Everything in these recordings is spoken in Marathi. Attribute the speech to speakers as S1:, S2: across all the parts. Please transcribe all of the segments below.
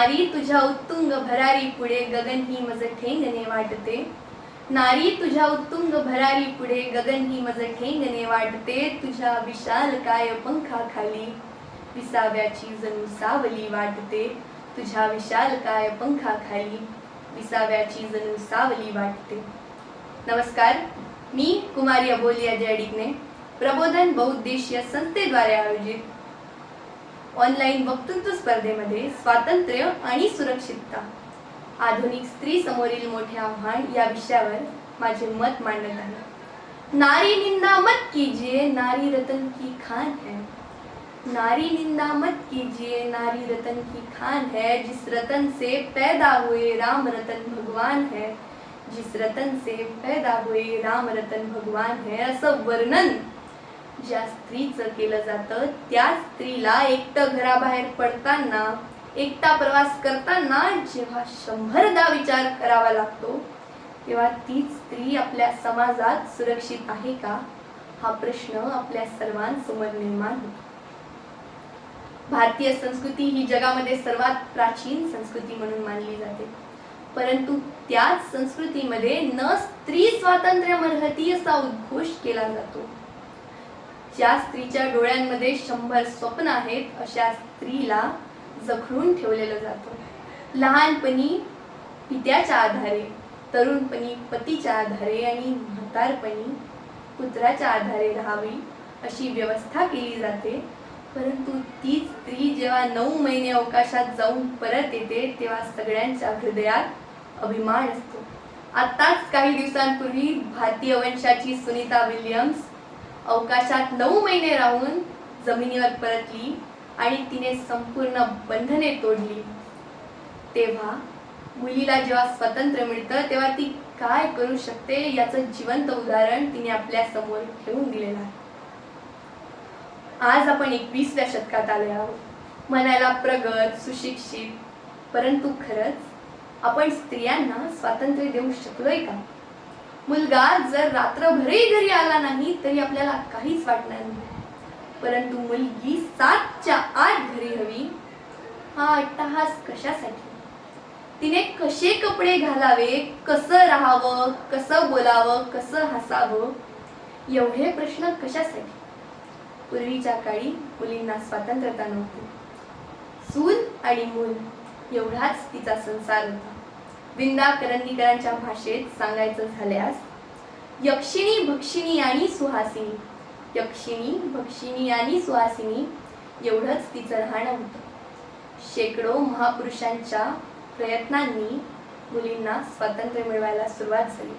S1: नारी तुझ्या उत्तुंग भरारी पुढे गगन ही मज ठेंगणे वाटते. नारी तुझ्या उत्तुंग भरारी पुढे गगन ही मज ठेंगणे वाटते. तुझ्या विशाल काय पंखाखाली विसाव्याची जणू सावली वाटते. तुझ्या विशाल काय पंखाखाली विसाव्याची जणू सावली वाटते. नमस्कार मी कुमारी अबोली जयडिकने प्रबोधन बहुउद्देशीय संस्थेद्वारे आयोजित ऑनलाईन वक्तृत्व स्पर्धेमध्ये स्वातंत्र्य आणि सुरक्षितता. आधुनिक स्त्री समोरील मोठे आव्हान या विषयावर माझे मत मांडत आहे नारी निंदा मत कीजिए नारी रतन की खान है. नारी निंदा मत कीजिए नारी रतन की खान है. जिस रतन से पैदा हुए राम रतन भगवान है. जिस रतन से पैदा हुए राम रतन भगवान है. असं वर्णन ज्या स्त्रीचं केलं जातं त्या स्त्रीला एकटं घराबाहेर पडताना एकटा प्रवास करताना जेव्हा शंभरदा विचार करावा लागतो तेव्हा तीच स्त्री आपल्या समाजात सुरक्षित आहे का? हा प्रश्न आपल्या सर्वांसमोर निर्माण होतो. भारतीय संस्कृती ही जगामध्ये सर्वात प्राचीन संस्कृती म्हणून मानली जाते. परंतु त्याच संस्कृतीमध्ये न स्त्री स्वातंत्र्य मर्हती असा उद्घोष केला जातो. ज्या स्त्रीच्या डोळ्यांमध्ये शंभर स्वप्न आहेत अशा स्त्रीला जखडून ठेवलेलं जातं. लहानपणी पित्याच्या आधारे तरुणपणी पतीच्या आधारे आणि म्हातारपणी पुत्राच्या आधारे राहावी अशी व्यवस्था केली जाते. परंतु ती स्त्री जेव्हा नऊ महिने अवकाशात जाऊन परत येते तेव्हा सगळ्यांच्या हृदयात अभिमान असतो. आत्ताच काही दिवसांपूर्वी भारतीय वंशाची सुनीता विल्यम्स अवकाशात नऊ महिने राहून जमिनीवर परतली आणि तिने संपूर्ण बंधने तोडली. तेव्हा मुलीला जेव्हा स्वातंत्र्य मिळतं तेव्हा ती काय करू शकते याचं जिवंत उदाहरण तिने आपल्यासमोर ठेवून दिलेलं आहे. आज आपण एकवीसव्या शतकात आले आहोत. म्हणायला प्रगत सुशिक्षित परंतु खरंच आपण स्त्रियांना स्वातंत्र्य देऊ शकलोय का? मुलगा जर रात्रभरही घरी आला नाही तरी आपल्याला काहीच वाटणार नाही. परंतु मुलगी सातच्या आत घरी हवी. हा अट्टहास कशासाठी? तिने कसे कपडे घालावे कसं राहावं कसं बोलावं कसं हसावं? एवढे प्रश्न कशासाठी? पूर्वीच्या काळी मुलींना स्वातंत्र्यता नव्हती. चूल आणि मूल एवढाच तिचा संसार होता. विंदा करंदीकरांच्या भाषेत सांगायचं झाल्यास यक्षिणी भक्षिणी आणि सुहासिनी यक्षिणी भक्षिणी आणि सुहासिनी एवढंच तिचं राहणं होतं. शेकडो महापुरुषांच्या प्रयत्नांनी मुलींना स्वातंत्र्य मिळवायला सुरुवात झाली.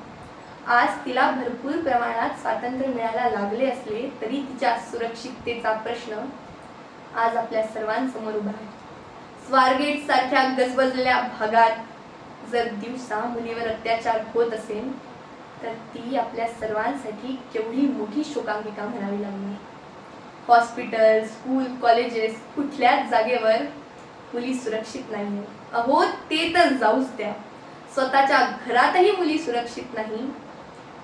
S1: आज तिला भरपूर प्रमाणात स्वातंत्र्य मिळायला लागले असले तरी तिच्या सुरक्षिततेचा प्रश्न आज आपल्या सर्वांसमोर उभा आहे. स्वारगेट सारख्या गजबजलेल्या भागात जर दिवसा मुलीवर अत्याचार होत असेल तर ती आपल्या सर्वांसाठी केवढी मोठी शोकांकिका म्हणावी लागणार हॉस्पिटल स्कूल कॉलेजेस कुठल्याच जागेवर मुली सुरक्षित नाही. अहो ते तर जाऊच द्या. स्वतःच्या घरातही मुली सुरक्षित नाही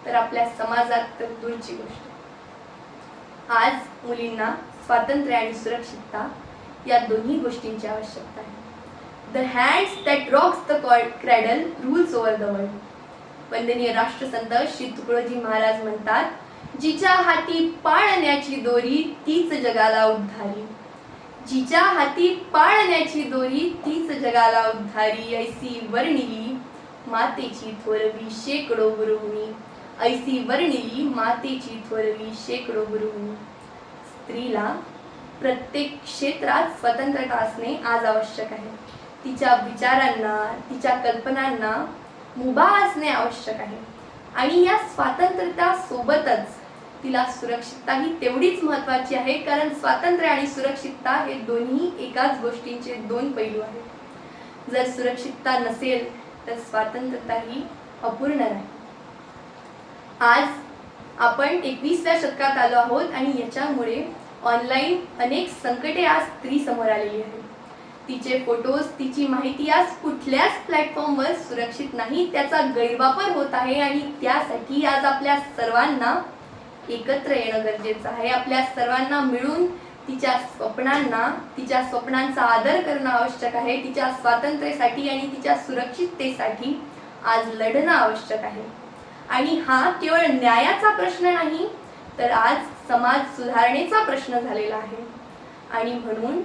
S1: तर आपल्या समाजात तर दूरची गोष्ट. आज मुलींना स्वातंत्र्य आणि सुरक्षितता या दोन्ही गोष्टींची आवश्यकता आहे. The hands that rocks the cradle rules over the world वंदनीय राष्ट्रसंत श्री तुकडोजी महाराज म्हणतात जिच्या हाती पाळण्याची दोरी तीच जगाला उद्धारी. जिच्या हाती पाळण्याची दोरी तीच जगाला उद्धारी. ऐसी वर्णिली मातेची थोरवी शेकडो गुरुनी. ऐसी वर्णिली मातेची थोरवी शेकडो गुरुनी. स्त्रीला प्रत्येक क्षेत्रात स्वतंत्रता असणे आज आवश्यक आहे. तिच्या विचारांना तिच्या कल्पनांना मुभा असणे आवश्यक आहे. आणि या स्वातंत्र्यता सोबतच तिला सुरक्षितता ही तेवढीच महत्वाची आहे कारण स्वातंत्र्य आणि सुरक्षितता हे दोन्ही एकाच गोष्टींचे दोन पैलू आहेत. जर सुरक्षितता नसेल तर स्वातंत्र्यता ही अपूर्ण राहील आज आपण एकवीसव्या शतकात आलो आहोत आणि याच्यामुळे ऑनलाईन अनेक संकटे आज स्त्री समोर आलेली आहेत. तिचे फोटोज तिची माहिती आज कुठल्याच प्लॅटफॉर्मवर सुरक्षित नाही त्याचा गैरवापर होत आहे आणि त्यासाठी आज आपल्या सर्वांना एकत्र येणं गरजेचं आहे. आपल्या सर्वांना मिळून तिच्या स्वप्नांना तिच्या स्वप्नांचा आदर करणं आवश्यक आहे. तिच्या स्वातंत्र्यासाठी आणि तिच्या सुरक्षिततेसाठी आज लढणं आवश्यक आहे. आणि हा केवळ न्यायाचा प्रश्न नाही तर आज समाज सुधारणेचा प्रश्न झालेला आहे. आणि म्हणून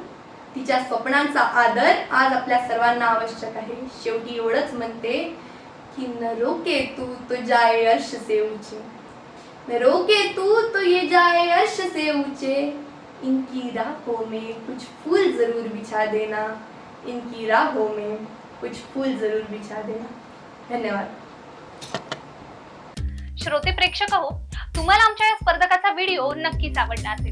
S1: तिच्या स्वप्नांचा आदर आज आपल्या सर्वांना आवश्यक आहे. शेवटी एवढंच म्हणते की न रोके तू तो जाय यश से ऊंचे नरो रोके तू तो ये जाय यश से ऊंचे इनकी राहों में कुछ फूल जरूर बिछा देना. इनकी राहों में कुछ फूल जरूर बिछा देना. धन्यवाद.
S2: श्रोते प्रेक्षक हो तुम्हाला आमच्या या स्पर्धकाचा व्हिडिओ नक्कीच आवडला असेल.